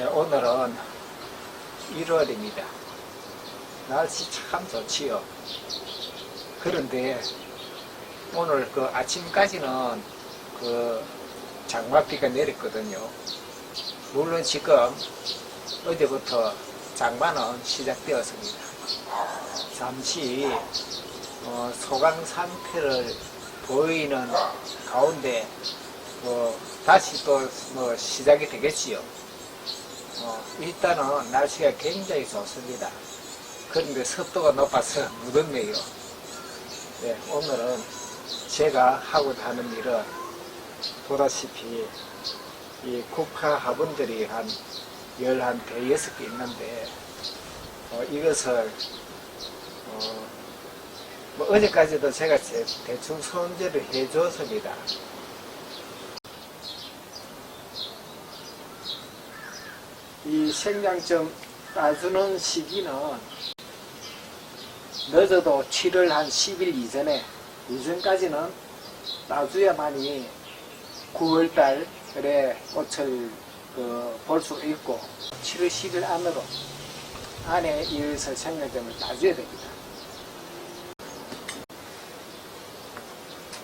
네, 오늘은 1월입니다. 날씨 참 좋지요. 그런데 오늘 그 아침까지는 그 장마비가 내렸거든요. 물론 지금 어제부터 장마는 시작되었습니다. 잠시 어, 소강 상태를 보이는 가운데 뭐 다시 또 뭐 시작이 되겠지요. 어, 일단은 날씨가 굉장히 좋습니다. 그런데 습도가 높아서 무덥네요. 네, 오늘은 제가 하고 하는 일은 보다시피 이 국화 화분들이 한 열한 대여섯 개 있는데 어, 이것을 어, 뭐 어제까지도 제가 제- 대충 손질을 해줬습니다. 이 생장점 따주는 시기는 늦어도 7월 한 10일 이전에 이전까지는 따줘야만이 9월달 에 꽃을 그, 볼 수 있고 7월 10일 안으로 안에 이어서 생장점을 따줘야 됩니다.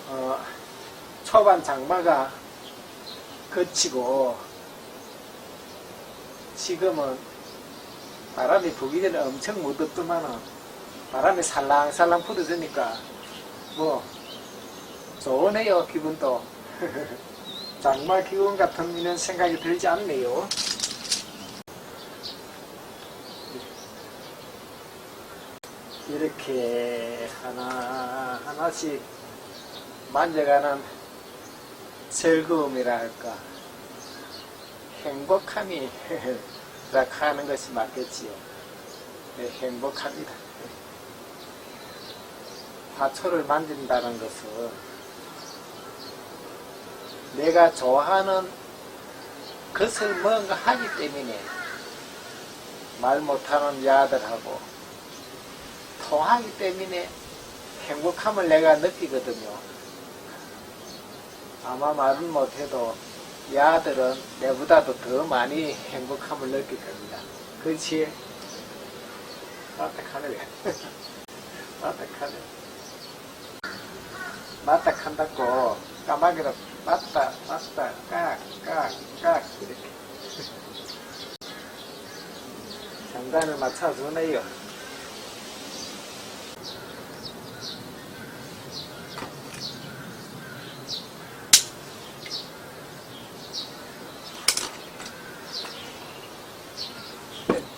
어, 초반 장마가 그치고 지금은 바람이 불기 전에 엄청 무덥더만은 바람이 살랑살랑 불어주니까 뭐 좋으네요 기분도. 장마 기분 같은 이런 생각이 들지 않네요. 이렇게 하나 하나씩 만져가는 즐거움이라 할까 행복함이 하는 것이 맞겠지요. 네, 행복합니다. 화초를 만진다는 것은 내가 좋아하는 것을 뭔가 하기 때문에 말 못하는 야들하고 통하기 때문에 행복함을 내가 느끼거든요. 아마 말은 못해도 야들은 내보다도 더 많이 행복함을 느낄 겁니다. 그렇지? 맞닥하네. 맞닥하네. 맞닥한다고 까마귀로 맞다, 맞다, 깍, 깍, 깍, 이렇게. 장단을 맞춰주네요.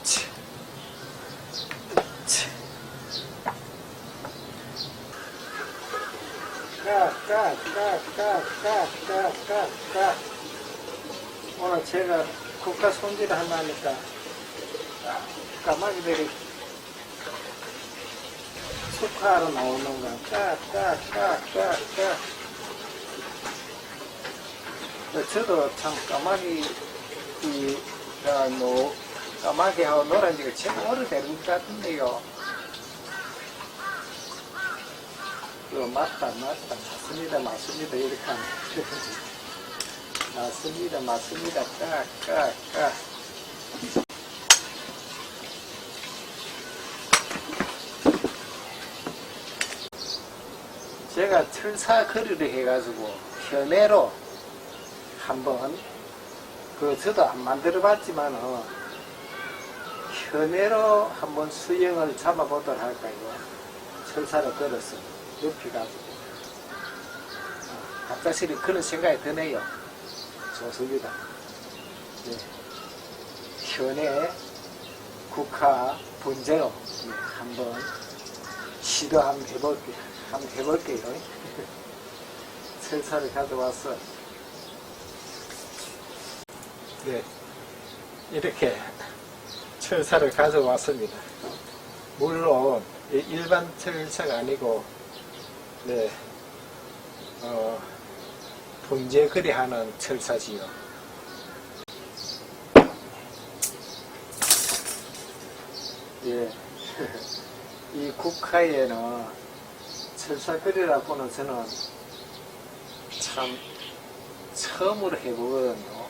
치. 치. 까, 까, 까, 까, 까, 까, 까, 까. 오늘 제가 국가 손질을 한다니까 까마귀들이 축하하러 나오는 거야. 까, 까, 까, 까, 까. 어, 저도 참 까마귀, 이, 아, 노, 까마귀하고 놀은 지가 참 오래된 것 같은데요. 그 맞다, 맞다, 맞습니다, 맞습니다, 이렇게 하면. 맞습니다, 맞습니다, 까, 까, 까. 제가 철사 거리를 해가지고 현해로 한번 그 저도 안 만들어 봤지만 현해로 한번 수영을 잡아보도록 할까요? 철사를 걸어서 높이 가지고 아, 그런 생각이 드네요. 좋습니다. 네. 현해 국화 분재로 네, 한번 시도 한번 해볼게요. 한번 해볼게요. 철사를 가져와서 네, 이렇게 철사를 가져왔습니다. 물론 이 일반 철사가 아니고 네, 어, 분재 거리하는 철사지요. 예, 이 국화에는 철사거리라고는 저는 참 처음으로 해보거든요.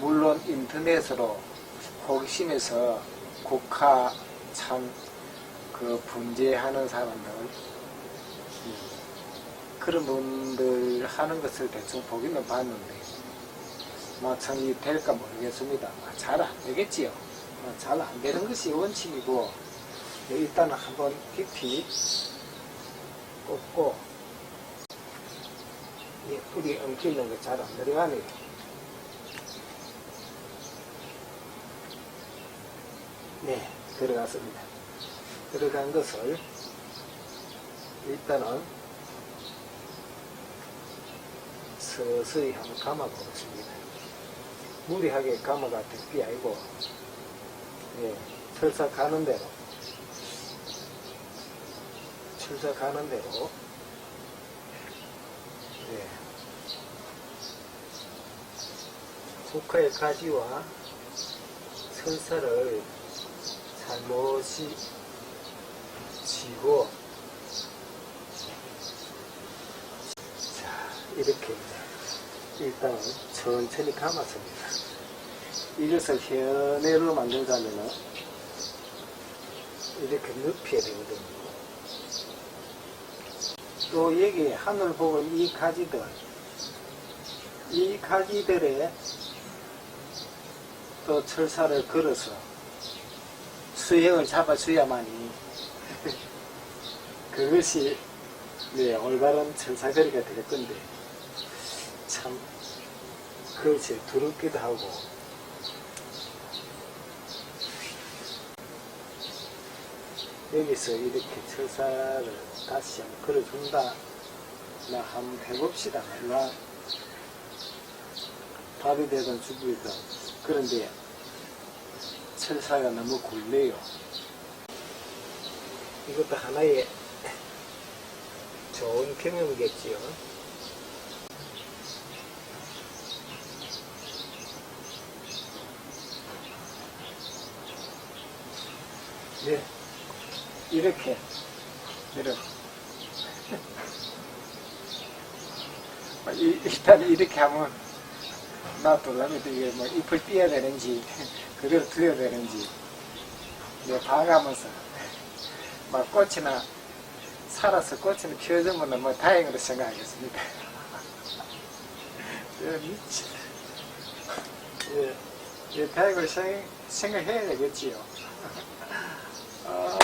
물론 인터넷으로 호기심에서 국화 참그 분재하는 사람들 음, 그런 분들 하는 것을 대충 보기는 봤는데 마청이 될까 모르겠습니다. 잘 안 되겠지요. 잘 안 되는 것이 원칙이고 일단은 한번 깊이 꽂고 이 뿌리 엉키는 거잘안 들어가네요. 네, 들어갔습니다. 들어간 것을 일단은 서서히 한번 감아 보겠습니다. 무리하게 감아가 될게 아니고, 예, 철사 가는 대로, 철사 가는 대로, 예, 국화의 가지와 철사를 잘못이 지고, 이렇게 일단 천천히 감았습니다. 이것을 현해로 만들자면은 이렇게 눕혀야 되거든요. 또 여기 하늘 보면 이 가지들, 이 가지들에 또 철사를 걸어서 수행을 잡아줘야만이 그것이 네, 올바른 철사거리가 될 건데 참 그것이 두렵기도 하고. 여기서 이렇게 철사를 다시 한번 걸어준다. 나 한번 해봅시다. 나 밥이 되든 죽이든 그런데 철사가 너무 굴려요. 이것도 하나의 좋은 경험이겠지요. 네, 이렇게, 이렇게. 이- 일단 이렇게 하면 놔두려면 이게 뭐 잎을 띄어야 되는지, 그대로 두어야 되는지, 네, 봐가면서, 막 꽃이나, 살아서 꽃이나 피어주면 뭐 다행으로 생각하겠습니다. 예, 미치. 예, 예, 다행으로 생, 생각해야 되겠지요. 아,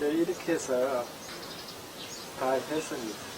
네, 이렇게 해서 다 했습니다.